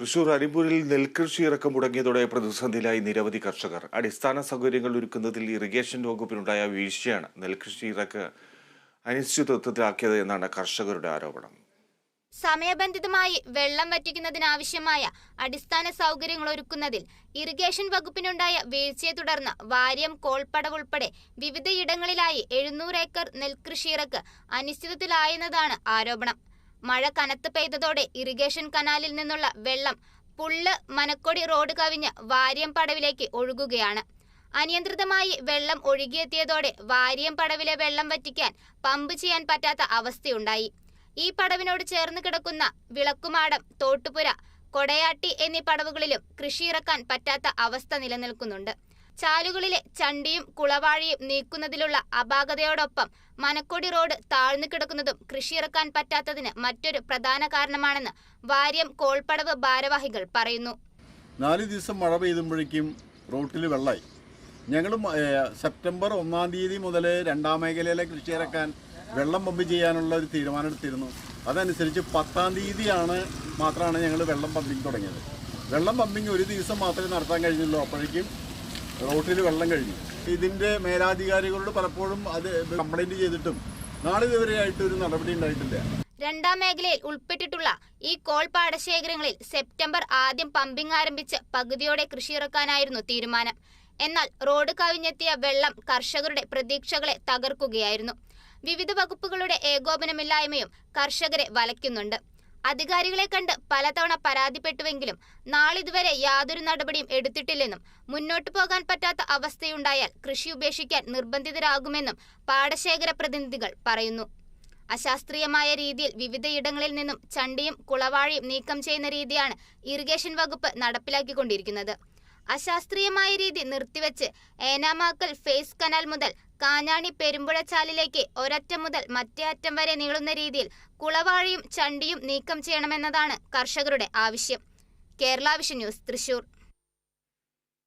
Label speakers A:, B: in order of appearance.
A: തൃശൂർ അരിമ്പൂരിൽ നെൽകൃഷി ഇറക്കം മുടങ്ങിയതോടെ പ്രതിസന്ധിയിലായി നിരവധി കർഷകർ. അടിസ്ഥാന സൗകര്യങ്ങൾ ഒരുക്കുന്നതിൽ ഇറിഗേഷൻ വകുപ്പിനുണ്ടായ വീഴ്ചയാണ് നെൽകൃഷി ഇറക്ക് അനിശ്ചിതത്വത്തിലാക്കിയത് എന്നാണ് കർഷകരുടെ ആരോപണം.
B: സമയബന്ധിതമായി വെള്ളം വറ്റിക്കുന്നതിനാവശ്യമായ അടിസ്ഥാന സൗകര്യങ്ങൾ ഒരുക്കുന്നതിൽ ഇറിഗേഷൻ വകുപ്പിനുണ്ടായ വീഴ്ചയെ തുടർന്ന് വാര്യം കോൾപ്പടവ് ഉൾപ്പെടെ വിവിധയിടങ്ങളിലായി എഴുന്നൂറ് ഏക്കർ നെൽകൃഷിയിറക്ക് അനിശ്ചിതത്തിലായെന്നതാണ് ആരോപണം. മഴ കനത്ത് പെയ്തതോടെ ഇറിഗേഷൻ കനാലിൽ നിന്നുള്ള വെള്ളം പുള്ള് മനക്കൊടി റോഡ് കവിഞ്ഞ് വാര്യം പടവിലേക്ക് ഒഴുകുകയാണ്. അനിയന്ത്രിതമായി വെള്ളം ഒഴുകിയെത്തിയതോടെ വാര്യം പടവിലെ വെള്ളം വറ്റിക്കാൻ പമ്പ് ചെയ്യാൻ പറ്റാത്ത അവസ്ഥയുണ്ടായി. ഈ പടവിനോട് ചേർന്ന് കിടക്കുന്ന വിളക്കുമാടം തോട്ടുപുര കൊടയാട്ടി എന്നീ പടവുകളിലും കൃഷിയിറക്കാൻ പറ്റാത്ത അവസ്ഥ നിലനിൽക്കുന്നുണ്ട്. ചാലുകളിലെ ചണ്ടിയും കുളവാഴിയും നീക്കുന്നതിലുള്ള അപാകതയോടൊപ്പം മനക്കൊടി റോഡ് താഴ്ന്നു കിടക്കുന്നതും കൃഷിയിറക്കാൻ പറ്റാത്തതിന് മറ്റൊരു പ്രധാന കാരണമാണെന്ന് വാര്യം കോൾപ്പടവ് ഭാരവാഹികൾ പറയുന്നു.
C: നാല് ദിവസം മഴ പെയ്തുമ്പോഴേക്കും റോട്ടിൽ വെള്ളമായി ഞങ്ങൾ സെപ്റ്റംബർ ഒന്നാം തീയതി മുതൽ രണ്ടാം മേഖലയിലെ കൃഷി ഇറക്കാൻ വെള്ളം പമ്പ് ചെയ്യാനുള്ള ഒരു തീരുമാനം എടുത്തിരുന്നു അതനുസരിച്ച് പത്താം തീയതിയാണ് മാത്രമാണ് ഞങ്ങൾ വെള്ളം പമ്പിങ് തുടങ്ങിയത്. വെള്ളം പമ്പിങ് ഒരു ദിവസം മാത്രമേ നടത്താൻ കഴിഞ്ഞുള്ളൂ. അപ്പോഴേക്കും റോട്ടിൽ വെള്ളം കഴിഞ്ഞു. ഇതിന്റെ മേലാധികാരികളോട് പലപ്പോഴും അത് കംപ്ലൈന്റ് ചെയ്തിട്ടും നാളിതുവരെയായിട്ട് ഒരു നടപടി ഉണ്ടായിട്ടില്ല.
B: രണ്ടാം മേഖലയിൽ ഉൾപ്പെട്ടിട്ടുള്ള ഈ കോൾ പാടശേഖരങ്ങളിൽ സെപ്റ്റംബർ ആദ്യം പമ്പിംഗ് ആരംഭിച്ച് പകുതിയോടെ കൃഷിയിറക്കാനായിരുന്നു തീരുമാനം. എന്നാൽ റോഡ് കവിഞ്ഞെത്തിയ വെള്ളം കർഷകരുടെ പ്രതീക്ഷകളെ തകർക്കുകയായിരുന്നു. വിവിധ വകുപ്പുകളുടെ ഏകോപനമില്ലായ്മയും കർഷകരെ വലയ്ക്കുന്നുണ്ട്. അധികാരികളെ കണ്ട് പലതവണ പരാതിപ്പെട്ടുവെങ്കിലും നാളിതുവരെ യാതൊരു നടപടിയും എടുത്തിട്ടില്ലെന്നും മുന്നോട്ടു പോകാൻ പറ്റാത്ത അവസ്ഥയുണ്ടായാൽ കൃഷി ഉപേക്ഷിക്കാൻ നിർബന്ധിതരാകുമെന്നും പാടശേഖര പ്രതിനിധികൾ പറയുന്നു. അശാസ്ത്രീയമായ രീതിയിൽ വിവിധയിടങ്ങളിൽ നിന്നും ചണ്ടിയും കുളവാഴിയും നീക്കം ചെയ്യുന്ന രീതിയാണ് ഇറിഗേഷൻ വകുപ്പ് നടപ്പിലാക്കിക്കൊണ്ടിരിക്കുന്നത്. അശാസ്ത്രീയമായ രീതി നിർത്തിവെച്ച് ഏനാമാക്കൽ ഫേസ് കനാൽ മുതൽ കാഞ്ഞാണി പെരുമ്പുഴച്ചാലിലേക്ക് ഒരറ്റം മുതൽ മറ്റേ അറ്റം വരെ നീളുന്ന രീതിയിൽ കുളവാഴിയും ചണ്ടിയും നീക്കം ചെയ്യണമെന്നതാണ് കർഷകരുടെ ആവശ്യം. Kerala Vision News Thrissur.